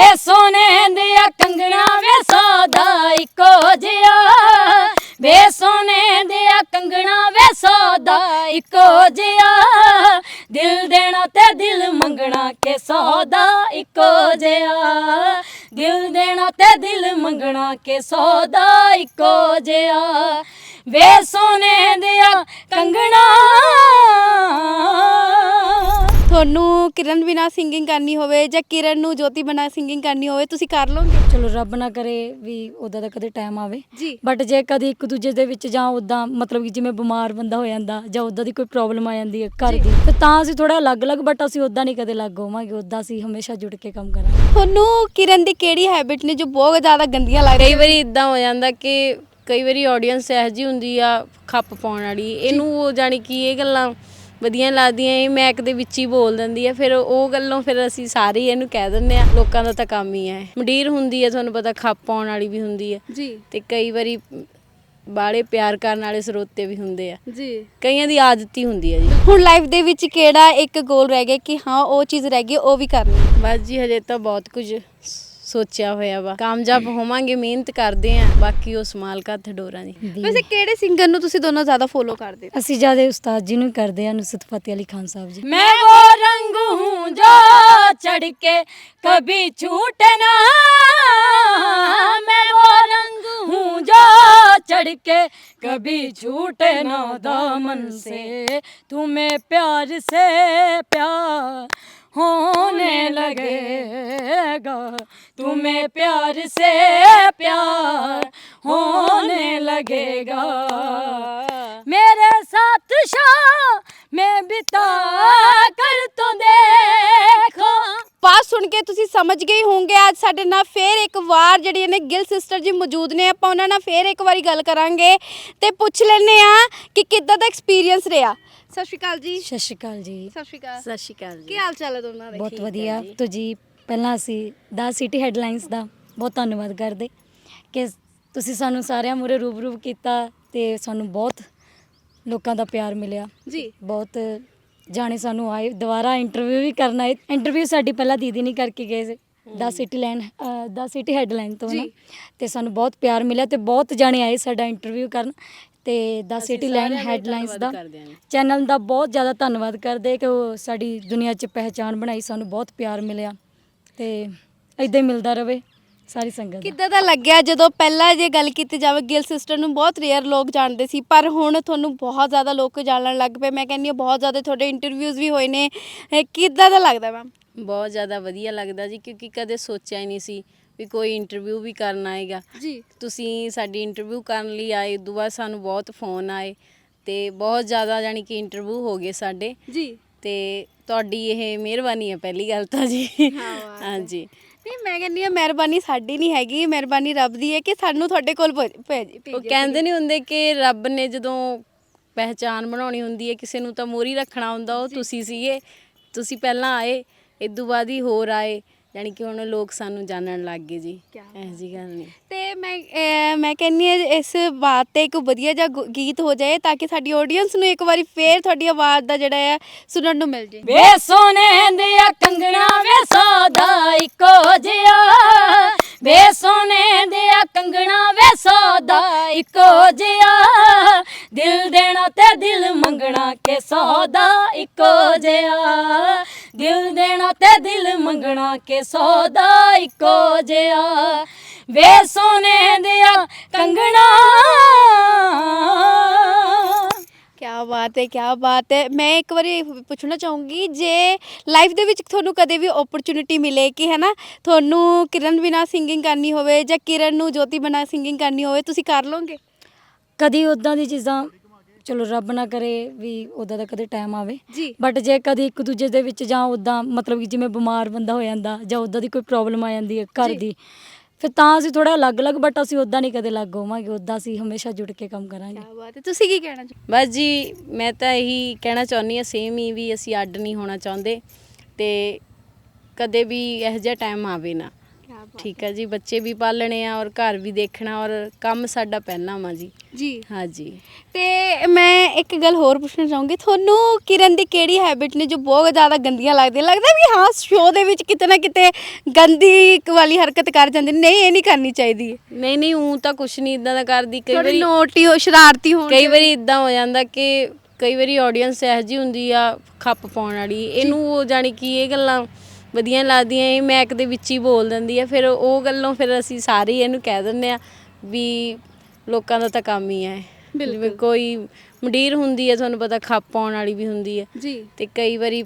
ਵੇ ਕਿਰਨ ਬਿਨਾ ਸਿੰਗਿੰਗ ਕਰਨੀ ਹੋਵੇ ਜਾਂ ਕਿਰਨ ਨੂੰ ਜੋਤੀ ਬਿਨਾ ਸਿੰਗਿੰਗ ਕਰਨੀ ਹੋਵੇ ਤੁਸੀਂ ਕਰ ਲਓਗੇ? ਚਲੋ ਰੱਬ ਨਾ ਕਰੇ ਵੀ ਉਦਾਂ ਦਾ ਕਦੇ ਟਾਈਮ ਆਵੇ। ਜੀ। ਬਟ ਜੇ ਕਦੀ ਇੱਕ ਦੂਜੇ ਦੇ ਵਿੱਚ ਜਾਂ ਉਦਾਂ ਮਤਲਬ ਕਿ ਜਿਵੇਂ ਬਿਮਾਰ ਬੰਦਾ ਹੋ ਜਾਂਦਾ ਜਾਂ ਉਦਾਂ ਦੀ ਕੋਈ ਪ੍ਰੋਬਲਮ ਆ ਜਾਂਦੀ ਹੈ ਘਰ ਦੀ ਤੇ ਤਾਂ ਅਸੀਂ ਥੋੜਾ ਅਲੱਗ-ਅਲੱਗ ਬਟ ਅਸੀਂ ਉਦਾਂ ਨਹੀਂ ਕਦੇ ਲੱਗ ਹੋਵਾਂਗੇ ਉਦਾਂ ਅਸੀਂ ਹਮੇਸ਼ਾ ਜੁੜ ਕੇ ਕੰਮ ਕਰਾਂਗੇ। ਤੁਹਾਨੂੰ ਕਿਰਨ ਦੀ ਕਿਹੜੀ ਹੈਬਿਟ ਨੇ ਜੋ ਬਹੁਤ ਜ਼ਿਆਦਾ ਗੰਦੀਆਂ ਕਈ ਲੱਗਦੀਆਂ ਵਾਰੀ ਇਦਾਂ ਹੋ ਜਾਂਦਾ ਕਿ ਕਈ ਵਾਰੀ ਆਡੀਅנס ਇਹੋ ਜਿਹੀ ਹੁੰਦੀ ਆ ਖੱਪ ਪਾਉਣ ਵਾਲੀ ਇਹਨੂੰ ਉਹ ਜਾਣੀ ਕਿ ਇਹ ਗੱਲਾਂ ਵਧੀਆ ਲੱਗਦੀਆਂ ਇਹ ਮੈਕ ਦੇ ਵਿੱਚ ਹੀ ਬੋਲ ਦਿੰਦੀ ਆ। ਫਿਰ ਉਹ ਗੱਲੋਂ ਫਿਰ ਅਸੀਂ ਸਾਰੇ ਹੀ ਇਹਨੂੰ ਕਹਿ ਦਿੰਦੇ ਆ ਲੋਕਾਂ ਦਾ ਤਾਂ ਕੰਮ ਹੀ ਹੈ ਮੰਡੀਰ ਹੁੰਦੀ ਹੈ ਤੁਹਾਨੂੰ ਪਤਾ ਖੱਪ ਪਾਉਣ ਵਾਲੀ ਵੀ ਹੁੰਦੀ ਹੈ ਜੀ। ਤੇ ਕਈ ਵਾਰੀ ਬਾਲੇ ਪਿਆਰ ਕਰਨ ਵਾਲੇ ਸਰੋਤੇ ਵੀ ਹੁੰਦੇ ਆ। ਜੀ। ਕਈਆਂ ਦੀ ਆਦਤ ਹੀ ਹੁੰਦੀ ਹੈ ਜੀ। ਹੁਣ ਲਾਈਫ ਦੇ ਵਿੱਚ ਕਿਹੜਾ ਇੱਕ ਗੋਲ ਰਹਿ ਗਿਆ ਕਿ ਹਾਂ ਉਹ ਚੀਜ਼ ਰਹਿ ਗਈ ਉਹ ਵੀ ਕਰਨੀ। ਹੈ? ਬਸ ਜੀ ਹਜੇ ਤਾਂ ਬਹੁਤ ਕੁਝ। ਸੋਚਿਆ ਹੋਇਆ ਵਾ ਕਾਮਯਾਬ ਹੋਵਾਂਗੇ ਮਿਹਨਤ ਕਰਦੇ ਆ ਬਾਕੀ ਉਸ ਮਾਲਕਾ ਹੱਥ ਡੋਰਾਂ ਦੀ ਵੈਸੇ ਕਿਹੜੇ ਸਿੰਗਰ ਨੂੰ ਤੁਸੀਂ ਦੋਨੋਂ ਜ਼ਿਆਦਾ ਫੋਲੋ ਕਰਦੇ ਹੋ ਅਸੀਂ ਜਿਆਦਾ ਉਸਤਾਦ ਜੀ ਨੂੰ ਕਰਦੇ ਆ ਨੁਸਰਤ ਫਤਿਹ ਅਲੀ ਖਾਨ ਸਾਹਿਬ ਜੀ मैं वो रंग हूँ जो चढ़ के कभी छूटे ना मैं वो रंग हूँ जो चढ़ के कभी छूटे ना दामन से तुम्हें प्यार से प्यार होने लगेगा तुम्हें प्यार से प्यार होने लगेगा मेरे साथ शाम में बिता कर तो देखो ਪਾਸ ਸੁਣ ਕੇ ਤੁਸੀਂ ਸਮਝ ਗਏ ਹੋਵੋਗੇ ਅੱਜ ਸਾਡੇ ਨਾਲ ਫੇਰ ਇੱਕ ਵਾਰ ਜਿਹੜੀਆਂ ਨੇ ਗਿਲ ਸਿਸਟਰ ਜੀ ਮੌਜੂਦ ਨੇ ਆਪਾਂ ਉਹਨਾਂ ਨਾਲ ਫੇਰ ਇੱਕ ਵਾਰੀ ਗੱਲ ਕਰਾਂਗੇ ਤੇ ਪੁੱਛ ਲੈਨੇ ਆ ਕਿ ਕਿੱਦਾਂ ਦਾ ਐਕਸਪੀਰੀਅੰਸ ਰਿਹਾ ਸਤਿ ਸ਼੍ਰੀ ਅਕਾਲ ਜੀ। ਸਤਿ ਸ਼੍ਰੀ ਅਕਾਲ ਜੀ। ਸਤਿ ਸ਼੍ਰੀ ਅਕਾਲ। ਸਤਿ ਸ਼੍ਰੀ ਅਕਾਲ ਕੀ ਹਾਲ ਚਾਲ ਹੈ ਦੋਨਾਂ ਦੇ? ਬਹੁਤ ਵਧੀਆ। ਤੋ ਜੀ ਪਹਿਲਾਂ ਅਸੀਂ ਦਾ ਸਿਟੀ ਹੈਡਲਾਈਨਸ ਦਾ ਬਹੁਤ ਧੰਨਵਾਦ ਕਰਦੇ ਕਿ ਤੁਸੀਂ ਸਾਨੂੰ ਸਾਰਿਆਂ ਮੂਰੇ ਰੂਬਰੂ ਕੀਤਾ ਤੇ ਸਾਨੂੰ ਬਹੁਤ ਲੋਕਾਂ ਦਾ ਪਿਆਰ ਮਿਲਿਆ। ਜੀ। ਬਹੁਤ ਜਾਣੇ ਸਾਨੂੰ ਆਏ ਦੁਬਾਰਾ ਇੰਟਰਵਿਊ ਵੀ ਕਰਨ ਆਏ। ਇੰਟਰਵਿਊ ਸਾਡੀ ਪਹਿਲਾਂ ਦੀਦੀ ਨਹੀਂ ਕਰਕੇ ਗਏ ਸੀ। The city line the city headline ਤੋਂ ਨਾ। ਤੇ ਸਾਨੂੰ ਬਹੁਤ ਪਿਆਰ ਮਿਲਿਆ ਤੇ ਬਹੁਤ ਜਾਣੇ ਆਏ ਸਾਡਾ ਇੰਟਰਵਿਊ ਕਰਨ। ਤੇ ਦਾ ਸਿਟੀ ਲਾਈਨ ਹੈਡਲਾਈਨਸ ਦਾ। ਚੈਨਲ ਦਾ ਬਹੁਤ ਜ਼ਿਆਦਾ ਧੰਨਵਾਦ ਕਰਦੇ ਕਿ ਉਹ ਸਾਡੀ ਦੁਨੀਆ 'ਚ ਪਹਿਚਾਣ ਬਣਾਈ ਸਾਨੂੰ ਬਹੁਤ ਪਿਆਰ ਮਿਲਿਆ ਤੇ ਇਦਾਂ ਹੀ ਮਿਲਦਾ ਰਵੇ ਸਾਰੀ ਸੰਗਤ ਕਿੱਦਾਂ ਦਾ ਲੱਗਿਆ ਜਦੋਂ ਪਹਿਲਾਂ ਜੇ ਗੱਲ ਕੀਤੀ ਜਾਵੇ ਗਿਲ ਸਿਸਟਰ ਨੂੰ ਬਹੁਤ ਰੇਅਰ ਲੋਕ ਜਾਣਦੇ ਸੀ ਪਰ ਹੁਣ ਤੁਹਾਨੂੰ ਬਹੁਤ ਜ਼ਿਆਦਾ ਲੋਕ ਜਾਣਨ ਲੱਗ ਪਏ। ਮੈਂ ਕਹਿੰਦੀ ਹਾਂ ਬਹੁਤ ਜ਼ਿਆਦਾ ਤੁਹਾਡੇ ਇੰਟਰਵਿਊਜ਼ ਵੀ ਹੋਏ ਨੇ। ਕਿੱਦਾਂ ਦਾ ਲੱਗਦਾ ਮੈਮ ਬਹੁਤ ਜ਼ਿਆਦਾ ਵਧੀਆ ਲੱਗਦਾ ਜੀ ਕਿਉਂਕਿ ਕਦੇ ਸੋਚਿਆ ਹੀ ਨਹੀਂ ਸੀ ਵੀ ਕੋਈ ਇੰਟਰਵਿਊ ਵੀ ਕਰਨ ਆਏਗਾ ਜੀ। ਤੁਸੀਂ ਸਾਡੀ ਇੰਟਰਵਿਊ ਕਰਨ ਲਈ ਆਏ ਉਦੋਂ ਬਾਅਦ ਸਾਨੂੰ ਬਹੁਤ ਫੋਨ ਆਏ ਤੇ ਬਹੁਤ ਜ਼ਿਆਦਾ ਯਾਨੀ ਕਿ ਇੰਟਰਵਿਊ ਹੋ ਗਏ ਸਾਡੇ। ਜੀ। ਤੇ ਤੁਹਾਡੀ ਇਹ ਮਿਹਰਬਾਨੀ ਹੈ ਪਹਿਲੀ ਗੱਲ ਤਾਂ ਜੀ। ਹਾਂਜੀ। ਨਹੀਂ ਮੈਂ ਕਹਿੰਦੀ ਹਾਂ ਮਿਹਰਬਾਨੀ ਸਾਡੀ ਨਹੀਂ ਹੈਗੀ ਮਿਹਰਬਾਨੀ ਰੱਬ ਦੀ ਹੈ ਕਿ ਸਾਨੂੰ ਤੁਹਾਡੇ ਕੋਲ ਭੇਜ ਉਹ ਕਹਿੰਦੇ ਨਹੀਂ ਹੁੰਦੇ ਕਿ ਰੱਬ ਨੇ ਜਦੋਂ ਪਹਿਚਾਨ ਬਣਾਉਣੀ ਹੁੰਦੀ ਹੈ ਕਿਸੇ ਨੂੰ ਤਾਂ ਮੋਰੀ ਰੱਖਣਾ ਹੁੰਦਾ ਉਹ ਤੁਸੀਂ ਸੀਗੇ ਤੁਸੀਂ ਪਹਿਲਾਂ ਆਏ ਇਦੋਂ ਬਾਅਦ ਹੀ ਹੋਰ ਆਏ। ਯਾਨੀ ਕਿ ਹੁਣ ਲੋਕ ਸਾਨੂੰ ਜਾਣਨ ਲੱਗ ਗਏ ਜੀ। ਕਿਆ ਇਹੋ ਜੀ ਗੱਲ ਨਹੀਂ। ਤੇ ਮੈਂ ਅਹ ਮੈਂ ਕਹਿੰਨੀ ਹਾਂ ਇਸ ਬਾਤ ਤੇ ਇੱਕ ਵਧੀਆ ਜਿਹਾ ਗੁ- ਗੀਤ ਹੋ ਜਾਏ ਤਾਂ ਕਿ ਸਾਡੀ ਆਡੀਅנס ਨੂੰ ਇੱਕ ਵਾਰੀ ਫੇਰ ਤੁਹਾਡੀ ਆਵਾਜ਼ ਦਾ ਜਿਹੜਾ ਹੈ ਸੁਣਨ ਨੂੰ ਮਿਲ ਜੇ। ਵੇ ਸੋਨੇ ਦੀਆਂ ਕੰਗਣਾ ਵੇ ਸੌਦਾ ਇੱਕੋ ਜਿਹਾ। ਵੇ ਸੋਨੇ ਦੀਆਂ ਕੰਗਣਾ ਵੇ ਸੌਦਾ ਇੱਕੋ ਜਿਹਾ। ਦਿਲ ਦੇਣਾ ਤੇ ਦਿਲ ਮੰਗਣਾ ਕੇ ਸੌਦਾ ਇੱਕੋ ਜਿਹਾ। ਦਿਲ ਦੇਣਾ ਤੇ ਦਿਲ ਮੰਗਣਾ ਕੇ ਸੌਦਾ ਇੱਕੋ ਜਿਆ ਵੇ ਸੋਨੇ ਦਿਆ ਕੰਗਣਾ। ਕਿਆ ਬਾਤ ਹੈ ਕਿਆ ਬਾਤ ਹੈ ਮੈਂ ਇੱਕ ਵਾਰੀ ਪੁੱਛਣਾ ਚਾਹੂੰਗੀ ਜੇ ਲਾਈਫ ਦੇ ਵਿੱਚ ਤੁਹਾਨੂੰ ਕਦੇ ਵੀ ਓਪਰਚੁਨਿਟੀ ਮਿਲੇ ਕਿ ਹੈਨਾ ਤੁਹਾਨੂੰ ਕਿਰਨ ਬਿਨਾ ਸਿੰਗਿੰਗ ਕਰਨੀ ਹੋਵੇ ਜਾਂ ਕਿਰਨ ਨੂੰ ਜੋਤੀ ਬਿਨਾ ਸਿੰਗਿੰਗ ਕਰਨੀ ਹੋਵੇ ਤੁਸੀਂ ਕਰ ਲਓਗੇ? ਕਦੀ ਉਦਾਂ ਦੀ ਚੀਜ਼ਾਂ ਚਲੋ ਰੱਬ ਨਾ ਕਰੇ ਵੀ ਉਦਾਂ ਦਾ ਕਦੇ ਟਾਈਮ ਆਵੇ। ਜੀ। ਬਟ ਜੇ ਕਦੀ ਇੱਕ ਦੂਜੇ ਦੇ ਵਿੱਚ ਜਾਂ ਉਦਾਂ ਮਤਲਬ ਕਿ ਜਿਵੇਂ ਬਿਮਾਰ ਬੰਦਾ ਹੋ ਜਾਂਦਾ ਜਾਂ ਉਦਾਂ ਦੀ ਕੋਈ ਪ੍ਰੋਬਲਮ ਆ ਜਾਂਦੀ ਹੈ ਘਰ ਜੀ। ਦੀ ਫਿਰ ਤਾਂ ਅਸੀਂ ਥੋੜਾ ਅਲੱਗ-ਅਲੱਗ ਬਟ ਅਸੀਂ ਉਦਾਂ ਨਹੀਂ ਕਦੇ ਲੱਗ ਹੋਵਾਂਗੇ ਉਦਾਂ ਅਸੀਂ ਹਮੇਸ਼ਾ ਜੁੜ ਕੇ ਕੰਮ ਕਰਾਂਗੇ। ਕਿਆ ਬਾਤ ਹੈ। ਤੁਸੀਂ ਕੀ ਕਹਿਣਾ ਚਾਹੁੰਦੇ ਬਸ ਜੀ ਮੈਂ ਤਾਂ ਇਹੀ ਕਹਿਣਾ ਚਾਹੁੰਦੀ ਹਾਂ ਸੇਮ ਹੀ ਵੀ ਅਸੀਂ ਅੱਡ ਨਹੀਂ ਹੋਣਾ ਚਾਹੁੰਦੇ ਤੇ ਕਦੇ ਵੀ ਇਹੋ ਜਿਹਾ ਟਾਈਮ ਆਵੇ ਨਾ। ਠੀਕ ਹੈ ਜੀ ਬੱਚੇ ਵੀ ਪਾਲਣੇ ਆ ਔਰ ਘਰ ਵੀ ਦੇਖਣਾ ਔਰ ਕੰਮ ਸਾਡਾ ਪਹਿਲਾਂ ਵਾ ਜੀ। ਜੀ। ਹਾਂਜੀ ਤੇ ਮੈਂ ਇੱਕ ਗੱਲ ਹੋਰ ਪੁੱਛਣਾ ਚਾਹੂੰਗੀ ਤੁਹਾਨੂੰ ਕਿਰਨ ਦੀ ਕਿਹੜੀ ਹੈਬਿਟ ਨੇ ਜੋ ਬਹੁਤ ਜ਼ਿਆਦਾ ਗੰਦੀਆਂ ਲੱਗਦੀਆਂ? ਲੱਗਦਾ ਵੀ ਹਾਂ ਸ਼ੋਅ ਦੇ ਵਿੱਚ ਕਿਤੇ ਨਾ ਕਿਤੇ ਗੰਦੀ ਵਾਲੀ ਹਰਕਤ ਕਰ ਜਾਂਦੇ ਨੇ। ਨਹੀਂ ਇਹ ਨਹੀਂ ਕਰਨੀ ਚਾਹੀਦੀ। ਨਹੀਂ ਨਹੀਂ ਉਹ ਤਾਂ ਕੁਛ ਨਹੀਂ ਇਦਾਂ ਦਾ ਕਰਦੀ। ਕਈ ਥੋੜੀ ਵਾਰੀ ਨੋਟੀ ਹੋ ਸ਼ਰਾਰਤੀ ਹੋ ਕਈ ਵਾਰੀ ਇਦਾਂ ਹੋ ਜਾਂਦਾ ਕਿ ਕਈ ਵਾਰੀ ਆਡੀਅנס ਇਹੋ ਜਿਹੀ ਹੁੰਦੀ ਆ ਖੱਪ ਪਾਉਣ ਵਾਲੀ। ਇਹਨੂੰ ਉਹ ਜਾਣੀ ਕਿ ਇਹ ਗੱਲਾਂ ਵਧੀਆ ਲੱਗਦੀਆਂ ਇਹ ਮੈਕ ਦੇ ਵਿੱਚ ਹੀ ਬੋਲ ਦਿੰਦੀ ਆ ਫਿਰ ਉਹ ਗੱਲੋਂ ਫਿਰ ਅਸੀਂ ਸਾਰੇ ਹੀ ਇਹਨੂੰ ਕਹਿ ਦਿੰਦੇ ਆ ਵੀ ਲੋਕਾਂ ਦਾ ਤਾਂ ਕੰਮ ਹੀ ਹੈ ਜਿਵੇਂ ਕੋਈ ਮੰਡੀਰ ਹੁੰਦੀ ਹੈ ਤੁਹਾਨੂੰ ਪਤਾ ਖੱਪ ਪਾਉਣ ਵਾਲੀ ਵੀ ਹੁੰਦੀ ਹੈ ਜੀ। ਤੇ ਕਈ ਵਾਰੀ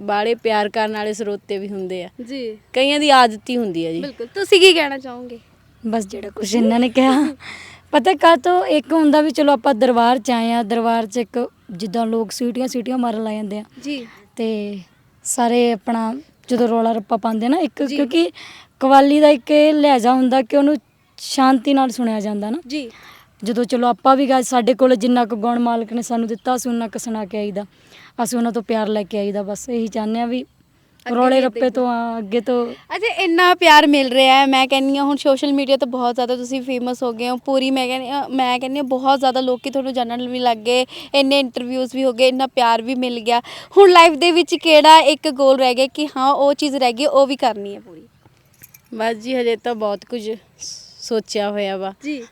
ਬਾਲੇ ਪਿਆਰ ਕਰਨ ਵਾਲੇ ਸਰੋਤੇ ਵੀ ਹੁੰਦੇ ਆ। ਜੀ। ਕਈਆਂ ਦੀ ਆਦਤ ਹੀ ਹੁੰਦੀ ਹੈ ਜੀ। ਬਿਲਕੁਲ। ਤੁਸੀਂ ਕੀ ਕਹਿਣਾ ਚਾਹੋਗੇ? ਬਸ ਜਿਹੜਾ ਕੁਝ ਇਹਨਾਂ ਨੇ ਕਿਹਾ। ਪਤਾ ਕਾ ਤੋਂ ਇੱਕ ਹੁੰਦਾ ਵੀ ਚਲੋ ਆਪਾਂ ਦਰਬਾਰ ਚ ਆਏ ਆ ਦਰਬਾਰ ਚ ਇੱਕ ਜਿੱਦਾਂ ਲੋਕ ਸੀਟੀਆਂ ਸੀਟੀਆਂ ਮਾਰਨ ਲੱਗ ਜਾਂਦੇ ਆ। ਜੀ। ਤੇ ਸਾਰੇ ਆਪਣਾ ਜਦੋਂ ਰੋਲਾ ਰੱਪਾ ਪਾਉਂਦੇ ਨਾ ਇੱਕ ਕਿਉਂਕਿ ਕਵਾਲੀ ਦਾ ਇੱਕ ਇਹ ਲਹਿਜਾ ਹੁੰਦਾ ਕਿ ਉਹਨੂੰ ਸ਼ਾਂਤੀ ਨਾਲ ਸੁਣਿਆ ਜਾਂਦਾ ਨਾ। ਜੀ। ਜਦੋਂ ਚਲੋ ਆਪਾਂ ਵੀ ਗਾ ਸਾਡੇ ਕੋਲ ਜਿੰਨਾ ਕੁ ਗੁਣ ਮਾਲਕ ਨੇ ਸਾਨੂੰ ਦਿੱਤਾ ਅਸੀਂ ਉਹਨਾਂ ਕੁ ਸੁਣਾ ਕੇ ਆਈਦਾ। ਅਸੀਂ ਉਹਨਾਂ ਤੋਂ ਪਿਆਰ ਲੈ ਕੇ ਆਈਦਾ ਬਸ ਇਹੀ ਚਾਹੁੰਦੇ ਆ ਵੀ ਰੋਲੇ ਰੱਪੇ ਤੋਂ ਆ, ਅੱਗੇ ਤੋਂ। ਅੱਛਾ ਇੰਨਾ ਪਿਆਰ ਮਿਲ ਰਿਹਾ ਹੈ ਮੈਂ ਕਹਿੰਨੀ ਆ ਹੁਣ ਸੋਸ਼ਲ ਮੀਡੀਆ ਤੇ ਬਹੁਤ ਜ਼ਿਆਦਾ ਤੁਸੀਂ ਫੇਮਸ ਹੋ ਗਏ ਹੋ। ਪੂਰੀ ਮੈਂ ਕਹਿੰਨੀ ਹਾਂ- ਮੈਂ ਕਹਿੰਨੀ ਹਾਂ ਬਹੁਤ ਜ਼ਿਆਦਾ ਲੋਕੀ ਤੁਹਾਨੂੰ ਜਾਣਨ ਵੀ ਲੱਗ ਗਏ ਇੰਨੇ ਇੰਟਰਵਿਊਜ਼ ਵੀ ਹੋ ਗਏ ਇੰਨਾ ਪਿਆਰ ਵੀ ਮਿਲ ਗਿਆ। ਹੁਣ ਲਾਈਫ ਦੇ ਵਿੱਚ ਕਿਹੜਾ ਇੱਕ ਗੋਲ ਰਹਿ ਗਿਆ ਕਿ ਹਾਂ ਉਹ ਚੀਜ਼ ਰਹਿ ਗਈ ਉਹ ਵੀ ਕਰਨੀ ਹੈ ਪੂਰੀ? ਬਸ ਜੀ ਹਜੇ ਤਾਂ ਬਹੁਤ ਕੁਝ ਸੋਚਿਆ ਹੋਇਆ ਵਾ। ਜੀ।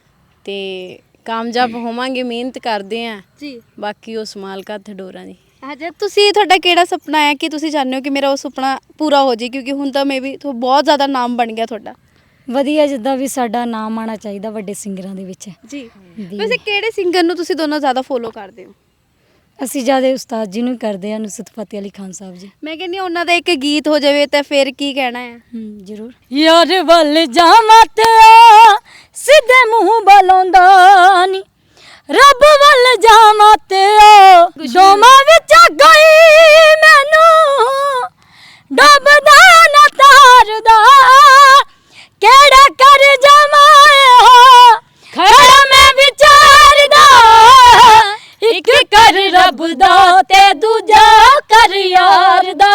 ਤੇ ਕਾਮਯਾਬ ਹੋਵਾਂਗੇ ਮਿਹਨਤ ਕਰਦੇ ਆਂ ਜੀ। ਬਾਕੀ ਉਸ ਮਾਲਕ ਹੱਥ ਡੋਰਾਂ ਜੀ ਅੱਛਾ ਤੁਸੀਂ ਤੁਹਾਡਾ ਕਿਹੜਾ ਸੁਪਨਾ ਹੈ ਕਿ ਤੁਸੀਂ ਚਾਹੁੰਦੇ ਹੋ ਕਿ ਮੇਰਾ ਉਹ ਸੁਪਨਾ ਪੂਰਾ ਹੋ ਜੇ ਕਿਉਂਕਿ ਹੁਣ ਤਾਂ ਮੇਬੀ ਬਹੁਤ ਜ਼ਿਆਦਾ ਨਾਮ ਬਣ ਗਿਆ ਤੁਹਾਡਾ। ਵਧੀਆ ਜਿੱਦਾਂ ਵੀ ਸਾਡਾ ਨਾਮ ਆਣਾ ਚਾਹੀਦਾ ਵੱਡੇ ਸਿੰਗਰਾਂ ਦੇ ਵਿੱਚ। ਜੀ। ਵੈਸੇ ਕਿਹੜੇ ਸਿੰਗਰ ਨੂੰ ਤੁਸੀਂ ਦੋਨੋਂ ਜ਼ਿਆਦਾ ਫੋਲੋ ਕਰਦੇ ਹੋ? ਅਸੀਂ ਜ਼ਿਆਦਾ ਉਸਤਾਦ ਜੀ ਨੂੰ ਕਰਦੇ ਆ ਨੁਸਰਤ ਫਤਿਹ ਅਲੀ ਖਾਨ ਸਾਹਿਬ ਜੀ। ਮੈਂ ਕਹਿੰਨੀ ਹਾਂ ਉਹਨਾਂ ਦਾ ਇੱਕ ਗੀਤ ਹੋ ਜਾਵੇ ਤਾਂ ਫਿਰ ਕੀ ਕਹਿਣਾ ਹੈ? ਹੂੰ ਜ਼ਰੂਰ। ਯਾਰ ਵੱਲ ਜਾਵਾਂ ਤੇ ਆ, ਸਿੱਧੇ ਮੂੰਹ ਬਲਾਉਂਦਾ ਨੀ। ਰੱਬ ਵੱਲ ਜਾਵਾਂ ਤੇ ਆ, ਦੋਵਾਂ ਵਿੱਚ ਗਈ ਮੈਨੂੰ। ਡੁੱਬਦਾ ਨਾ ਤਾਰਦਾ ਕਿਹੜਾ ਕਰ ਜਾਵਾਂ ਇਹੋ? ਖੜਾ ਮੈਂ ਵਿਚਾਰਦਾ ਇੱਕ ਕਰ ਰੱਬ ਦਾ ਤੇ ਦੂਜਾ ਕਰ ਯਾਰ ਦਾ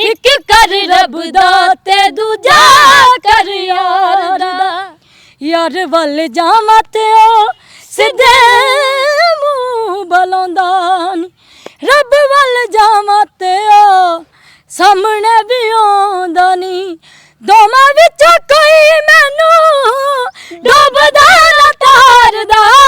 ਇੱਕ ਕਰ ਰੱਬ ਦਾ ਤੇ ਦੂਜਾ ਕਰ ਯਾਰ ਦਾ ਯਾਰ ਵੱਲ ਜਾਵਾਂ ਤੇ ਉਹ ਸਿੱਧੇ ਮੂੰਹ ਬਲਾਉਂਦਾ ਨੀ। ਰੱਬ ਵੱਲ ਜਾਵਾਂ ਤੇ ਉਹ ਸਾਹਮਣੇ ਵੀ ਆਉਂਦਾ ਨੀ। ਦੋਵਾਂ ਵਿੱਚੋਂ ਕੋਈ ਮੈਨੂੰ ਡੁੱਬਦਾ ਨਾ ਤਾਰਦਾ।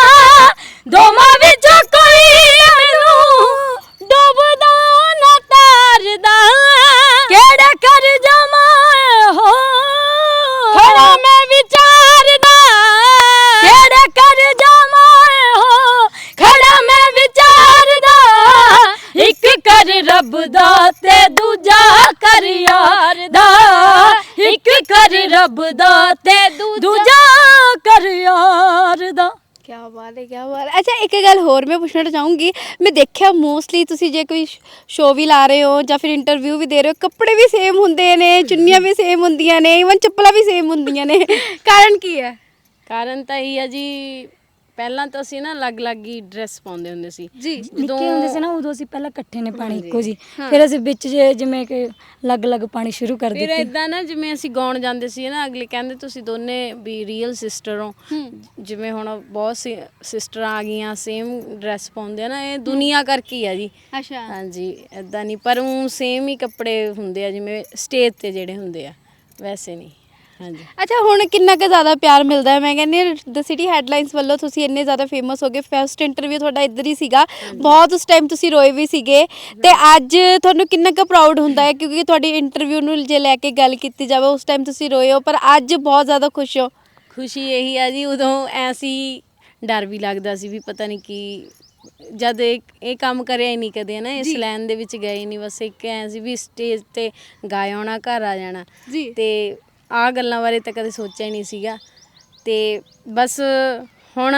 ਦਾ ਕੀ ਬਾਤ ਹੈ ਕੀ ਬਾਤ ਹੈ ਅੱਛਾ ਇੱਕ ਗੱਲ ਹੋਰ ਮੈਂ ਪੁੱਛਣਾ ਚਾਹੂੰਗੀ ਮੈਂ ਦੇਖਿਆ ਮੋਸਟਲੀ ਤੁਸੀਂ ਜੇ ਕੋਈ ਸ਼ੋਅ ਵੀ ਲਾ ਰਹੇ ਹੋ ਜਾਂ ਫਿਰ ਇੰਟਰਵਿਊ ਵੀ ਦੇ ਰਹੇ ਹੋ ਕੱਪੜੇ ਵੀ ਸੇਮ ਹੁੰਦੇ ਨੇ ਚੁੰਨੀਆਂ ਵੀ ਸੇਮ ਹੁੰਦੀਆਂ ਨੇ ਇਵਨ ਚੱਪਲਾਂ ਵੀ ਸੇਮ ਹੁੰਦੀਆਂ ਨੇ ਕਾਰਨ ਕੀ ਹੈ ਕਾਰਨ ਤਾਂ ਇਹ ਆ ਜੀ ਪਹਿਲਾਂ ਤਾਂ ਅਸੀਂ ਨਾ ਅਲੱਗ-ਅਲੱਗ ਹੀ ਡਰੈਸ ਪਾਉਂਦੇ ਹੁੰਦੇ ਸੀ। ਜੀ। ਨਿੱਕੇ ਹੁੰਦੇ ਸੀ ਨਾ ਉਦੋਂ ਅਸੀਂ ਪਹਿਲਾਂ ਇਕੱਠੇ ਨੇ ਪਾਣੀ ਇੱਕੋ ਜੀ ਫਿਰ ਅਸੀਂ ਵਿੱਚ ਜੇ ਜਿਵੇਂ ਕਿ ਅਲੱਗ-ਅਲੱਗ ਪਾਣੀ ਸ਼ੁਰੂ ਕਰ ਫਿਰ ਦਿੱਤੇ। ਇਦਾਂ ਨਾ ਜਿਵੇਂ ਅਸੀਂ ਗਾਉਣ ਜਾਂਦੇ ਸੀ ਨਾ ਅਗਲੇ ਕਹਿੰਦੇ ਤੁਸੀਂ ਦੋਨੇ ਵੀ ਰੀਅਲ ਸਿਸਟਰ ਹੋ। ਜਿਵੇਂ ਹੁਣ ਬਹੁਤ ਸਿਸਟਰਾਂ ਆ ਗਈਆਂ ਸੇਮ ਡਰੈਸ ਪਾਉਂਦੇ ਆ ਨਾ ਇਹ ਦੁਨੀਆ ਕਰਕੇ ਹੀ ਆ ਜੀ। ਅੱਛਾ। ਹਾਂਜੀ ਇਦਾਂ ਨਹੀਂ ਪਰ ਉਹ ਸੇਮ ਹੀ ਕੱਪੜੇ ਹੁੰਦੇ ਆ ਜਿਵੇਂ ਸਟੇਜ ਤੇ ਜਿਹੜੇ ਹੁੰਦੇ ਆ ਵੈਸੇ ਨਹੀਂ। ਹਾਂਜੀ। ਅੱਛਾ ਹੁਣ ਕਿੰਨਾ ਕੁ ਜ਼ਿਆਦਾ ਪਿਆਰ ਮਿਲਦਾ ਹੈ? ਮੈਂ ਕਹਿੰਦੀ ਦ ਸਿਟੀ ਹੈਡਲਾਈਨਸ ਵੱਲੋਂ ਤੁਸੀਂ ਇੰਨੇ ਜ਼ਿਆਦਾ ਫੇਮਸ ਹੋ ਗਏ। ਫਰਸਟ ਇੰਟਰਵਿਊ ਤੁਹਾਡਾ ਇੱਧਰ ਹੀ ਸੀਗਾ। ਬਹੁਤ ਉਸ ਟਾਈਮ ਤੁਸੀਂ ਰੋਏ ਵੀ ਸੀਗੇ। ਤੇ ਅੱਜ ਤੁਹਾਨੂੰ ਕਿੰਨਾ ਕੁ ਪ੍ਰਾਊਡ ਹੁੰਦਾ ਹੈ? ਕਿਉਂਕਿ ਤੁਹਾਡੀ ਇੰਟਰਵਿਊ ਨੂੰ ਜੇ ਲੈ ਕੇ ਗੱਲ ਕੀਤੀ ਜਾਵੇ ਉਸ ਟਾਈਮ ਤੁਸੀਂ ਰੋਏ ਹੋ ਪਰ ਅੱਜ ਬਹੁਤ ਜ਼ਿਆਦਾ ਖੁਸ਼ ਹੋ। ਖੁਸ਼ੀ ਇਹੀ ਆ ਜੀ ਉਦੋਂ ਐਸੀ ਡਰ ਵੀ ਲੱਗਦਾ ਸੀ ਵੀ ਪਤਾ ਨਹੀਂ ਕੀ ਜਦ ਇਹ ਇਹ ਕੰਮ ਕਰਿਆ ਹੀ ਨਹੀਂ ਕਦੇ ਨਾ ਇਸ ਲਾਈਨ ਦੇ ਵਿੱਚ ਗਏ ਨਹੀਂ ਬਸ ਇੱਕ ਐ ਸੀ ਵੀ ਸਟੇਜ ਤੇ ਗਾਇ ਆਉਣਾ ਘਰ ਆ ਜਾਣਾ। ਤੇ ਆ ਗੱਲਾਂ ਬਾਰੇ ਤਾਂ ਕਦੇ ਸੋਚਿਆ ਹੀ ਨਹੀਂ ਸੀਗਾ। ਤੇ ਬਸ ਹੁਣ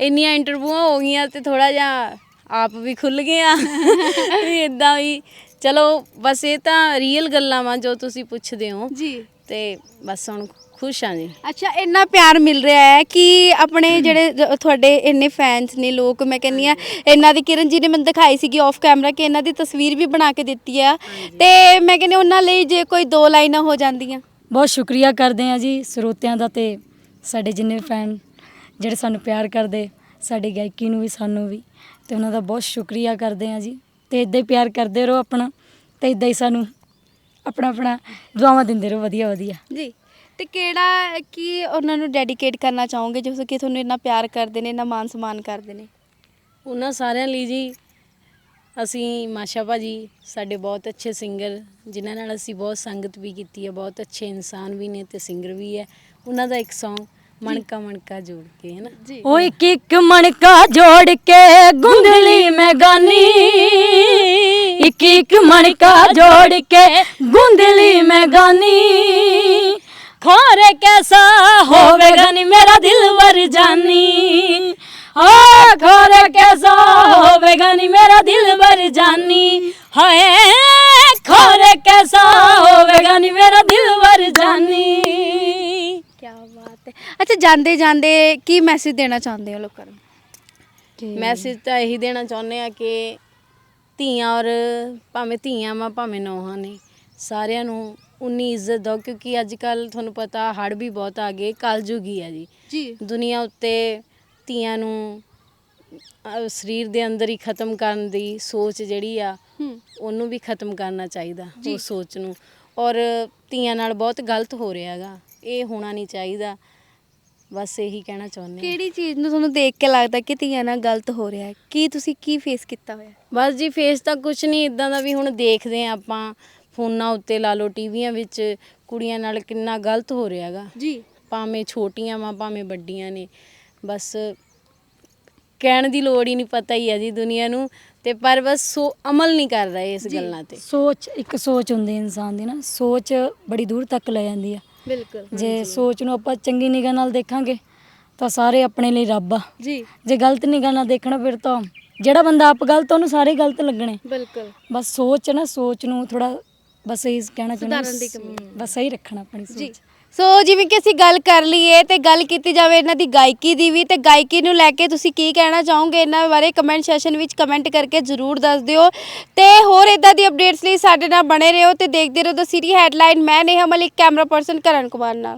ਇੰਨੀਆਂ ਇੰਟਰਵਿਊਆਂ ਹੋ ਗਈਆਂ ਤੇ ਥੋੜਾ ਜਿਹਾ ਆਪ ਵੀ ਖੁੱਲ ਗਏ ਆ ਵੀ ਇਦਾਂ ਵੀ ਚਲੋ ਬਸ ਇਹ ਤਾਂ ਰੀਅਲ ਗੱਲਾਂ ਵਾਂ ਜੋ ਤੁਸੀਂ ਪੁੱਛਦੇ ਹੋ। ਜੀ। ਤੇ ਬਸ ਹੁਣ ਖੁਸ਼ ਆ ਜੀ। ਅੱਛਾ ਇੰਨਾ ਪਿਆਰ ਮਿਲ ਰਿਹਾ ਹੈ ਕਿ ਆਪਣੇ ਜਿਹੜੇ ਜ- ਤੁਹਾਡੇ ਇੰਨੇ ਫੈਨਸ ਨੇ ਲੋਕ ਮੈਂ ਕਹਿੰਨੀ ਆ ਇਹਨਾਂ ਦੀ ਕਿਰਨ ਜੀ ਨੇ ਮੈਨੂੰ ਦਿਖਾਈ ਸੀਗੀ ਆਫ ਕੈਮਰਾ ਕਿ ਇਹਨਾਂ ਦੀ ਤਸਵੀਰ ਵੀ ਬਣਾ ਕੇ ਦਿੱਤੀ ਆ। ਤੇ ਮੈਂ ਕਹਿੰਨੀ ਉਹਨਾਂ ਲਈ ਜੇ ਕੋਈ ਦੋ ਲਾਈਨਾਂ ਹੋ ਜਾਂਦੀਆਂ। ਬਹੁਤ ਸ਼ੁਕਰੀਆ ਕਰਦੇ ਆ ਜੀ ਸਰੋਤਿਆਂ ਦਾ ਤੇ ਸਾਡੇ ਜਿੰਨੇ ਫੈਨ ਜਿਹੜੇ ਸਾਨੂੰ ਪਿਆਰ ਕਰਦੇ ਸਾਡੀ ਗਾਇਕੀ ਨੂੰ ਵੀ ਸਾਨੂੰ ਵੀ ਤੇ ਉਹਨਾਂ ਦਾ ਬਹੁਤ ਸ਼ੁਕਰੀਆ ਕਰਦੇ ਆ ਜੀ ਤੇ ਇਦਾਂ ਹੀ ਪਿਆਰ ਕਰਦੇ ਰਹੋ ਆਪਣਾ ਤੇ ਇਦਾਂ ਹੀ ਸਾਨੂੰ ਆਪਣਾ ਆਪਣਾ ਦੁਆਵਾਂ ਦਿੰਦੇ ਰਹੋ ਵਧੀਆ ਵਧੀਆ। ਜੀ ਤੇ ਕਿਹੜਾ ਕੀ ਉਹਨਾਂ ਨੂੰ ਡੈਡੀਕੇਟ ਕਰਨਾ ਚਾਹੋਗੇ? ਜਿਸ ਕਿ ਤੁਹਾਨੂੰ ਇੰਨਾ ਪਿਆਰ ਕਰਦੇ ਨੇ ਇੰਨਾ ਮਾਨ ਸਨਮਾਨ ਕਰਦੇ ਨੇ। ਉਹਨਾਂ ਸਾਰਿਆਂ ਲਈ ਜੀ ਅਸੀਂ ਮਾਸ਼ਾ ਭਾਜੀ ਸਾਡੇ ਬਹੁਤ ਅੱਛੇ ਸਿੰਗਰ ਜਿਨ੍ਹਾਂ ਨਾਲ ਅਸੀਂ ਬਹੁਤ ਸੰਗਤ ਵੀ ਕੀਤੀ ਹੈ ਬਹੁਤ ਅੱਛੇ ਇਨਸਾਨ ਵੀ ਨੇ ਤੇ ਸਿੰਗਰ ਵੀ ਹੈ। ਉਹਨਾਂ ਦਾ ਇੱਕ Song ਮਣਕਾ ਮਣਕਾ ਜੋੜ ਕੇ ਹੈ ਨਾ? ਉਹ ਇੱਕ ਇੱਕ ਮਣਕਾ ਜੋੜ ਕੇ ਗੁੰਦਲੀ ਮੈਂ ਗਾਨੀ। ਇੱਕ ਇੱਕ ਮਣਕਾ ਜੋੜ ਕੇ ਗੁੰਦਲੀ ਮੈਂ ਗਾਨੀ। ਖੋਰੇ ਕੈਸਾ ਹੋਵੇਗਾ ਨੀ ਮੇਰਾ ਦਿਲ ਵਰ ਜਾਨੀ। ਆ ਖੋਰੇ ਕੈਸਾ ਹੋਵੇਗਾ ਨੀ ਮੇਰਾ ਦਿਲ ਵਰ ਜਾਨੀ? ਹਾਏ ਖੋਰੇ ਕੈਸਾ ਹੋਵੇਗਾ ਨੀ ਮੇਰਾ ਦਿਲ ਵਰ ਜਾਨੀ? ਕੀ ਬਾਤ ਹੈ। ਅੱਛਾ ਜਾਂਦੇ ਜਾਂਦੇ ਕੀ ਮੈਸੇਜ ਦੇਣਾ ਚਾਹੁੰਦੇ ਹੋ ਲੋਕਾਂ ਨੂੰ? ਮੈਸੇਜ ਤਾਂ ਇਹੀ ਦੇਣਾ ਚਾਹੁੰਦੇ ਆ ਕਿ ਧੀਆਂ ਔਰ ਭਾਵੇਂ ਧੀਆਂ ਵਾ ਭਾਵੇਂ ਨੌਹਾਂ ਨੇ ਸਾਰਿਆਂ ਨੂੰ ਉਨੀ ਇੱਜ਼ਤ ਦਿਓ ਕਿਉਂਕਿ ਅੱਜ ਕੱਲ ਤੁਹਾਨੂੰ ਪਤਾ ਹੜ ਵੀ ਬਹੁਤ ਆ ਗਏ ਕਲਯੁਗ ਹੀ ਆ ਜੀ। ਜੀ। ਦੁਨੀਆ ਉੱਤੇ ਧੀਆਂ ਨੂੰ ਅਹ, ਸਰੀਰ ਦੇ ਅੰਦਰ ਹੀ ਖਤਮ ਕਰਨ ਦੀ ਸੋਚ ਜਿਹੜੀ ਆ ਹੂੰ। ਉਹਨੂੰ ਵੀ ਖਤਮ ਕਰਨਾ ਚਾਹੀਦਾ ਜੀ। ਉਹ ਸੋਚ ਨੂੰ। ਔਰ ਧੀਆਂ ਨਾਲ ਬਹੁਤ ਗਲਤ ਹੋ ਰਿਹਾ ਹੈਗਾ ਇਹ ਹੋਣਾ ਨਹੀਂ ਚਾਹੀਦਾ। ਬਸ ਇਹੀ ਕਹਿਣਾ ਚਾਹੁੰਦੇ ਹਾਂ। ਕਿਹੜੀ ਚੀਜ਼ ਨੂੰ ਤੁਹਾਨੂੰ ਦੇਖ ਕੇ ਲੱਗਦਾ ਕਿ ਧੀਆਂ ਨਾਲ ਗਲਤ ਹੋ ਰਿਹਾ ਹੈ? ਕੀ ਤੁਸੀਂ ਕੀ ਫੇਸ ਕੀਤਾ ਹੋਇਆ ਬਸ ਜੀ ਫੇਸ ਤਾਂ ਕੁਝ ਨਹੀਂ ਇਦਾਂ ਦਾ ਵੀ ਹੁਣ ਦੇਖਦੇ ਆ ਆਪਾਂ। ਫੋਨਾਂ ਉੱਤੇ ਲਾ ਲਓ ਟੀਵੀਆਂ ਵਿੱਚ ਕੁੜੀਆਂ ਨਾਲ ਕਿੰਨਾ ਗਲਤ ਹੋ ਰਿਹਾ ਹੈਗਾ। ਜੀ। ਭਾਵੇਂ ਛੋਟੀਆਂ ਵਾ ਭਾਵੇਂ ਵੱਡੀਆਂ ਨੇ। ਬਸ ਕਹਿਣ ਦੀ ਲੋੜ ਹੀ ਨਹੀਂ ਪਤਾ ਹੀ ਹੈ ਜੀ ਦੁਨੀਆ ਨੂੰ। ਤੇ ਪਰ ਬਸ ਸੋ ਅਮਲ ਨਹੀਂ ਕਰ ਰਹੇ ਇਸ ਗੱਲਾਂ ਤੇ। ਸੋਚ ਇੱਕ ਸੋਚ ਹੁੰਦੀ ਹੈ ਇਨਸਾਨ ਦੀ ਨਾ। ਸੋਚ ਬੜੀ ਦੂਰ ਤੱਕ ਲੈ ਜਾਂਦੀ ਆ। ਬਿਲਕੁਲ। ਜੇ ਸੋਚ ਨੂੰ ਆਪਾਂ ਚੰਗੀ ਨਿਗਾਹ ਨਾਲ ਦੇਖਾਂਗੇ ਤਾਂ ਸਾਰੇ ਆਪਣੇ ਲਈ ਰੱਬ ਆ। ਜੀ। ਜੇ ਗਲਤ ਨਿਗਾਹ ਨਾਲ ਦੇਖਣਾ ਫਿਰ ਤਾਂ ਜਿਹੜਾ ਬੰਦਾ ਆਪ ਗਲਤ ਉਹਨੂੰ ਸਾਰੇ ਗਲਤ ਲੱਗਣੇ। ਬਿਲਕੁਲ। ਬਸ ਸੋਚ ਨਾ ਸੋਚ ਨੂੰ ਥੋੜਾ ਬਸ ਇਹ ਕਹਿਣਾ ਸੁਧਾਰਨ ਦੀ ਚਾਹੁੰਦਾ ਕਮੀ। ਬਸ ਸਹੀ ਰੱਖਣਾ ਆਪਣੀ ਜੀ। ਸੋਚ। ਸੋ ਜਿਵੇਂ ਕਿ ਅਸੀਂ ਗੱਲ ਕਰ ਲਈਏ ਤੇ ਗੱਲ ਕੀਤੀ ਜਾਵੇ ਇਹਨਾਂ ਦੀ ਗਾਇਕੀ ਦੀ ਵੀ, ਤੇ ਗਾਇਕੀ ਨੂੰ ਲੈ ਕੇ ਤੁਸੀਂ ਕੀ ਕਹਿਣਾ ਚਾਹੋਗੇ? ਇਹਨਾਂ ਬਾਰੇ ਕਮੈਂਟ ਸੈਸ਼ਨ ਵਿੱਚ ਕਮੈਂਟ ਕਰਕੇ ਜਰੂਰ ਦੱਸ ਦਿਓ। ਤੇ ਹੋਰ ਇਦਾਂ ਦੀ ਅਪਡੇਟਸ ਲਈ ਸਾਡੇ ਨਾਲ ਬਣੇ ਰਹੋ ਤੇ ਦੇਖਦੇ ਰਹੋ ਦ ਸਿਟੀ ਹੈਡਲਾਈਨ ਮੈਂ ਨੇਹਾ ਮਲਿਕ ਕੈਮਰਾ ਪਰਸਨ ਕਰਨ ਕੁਮਾਰ ਨਾਲ।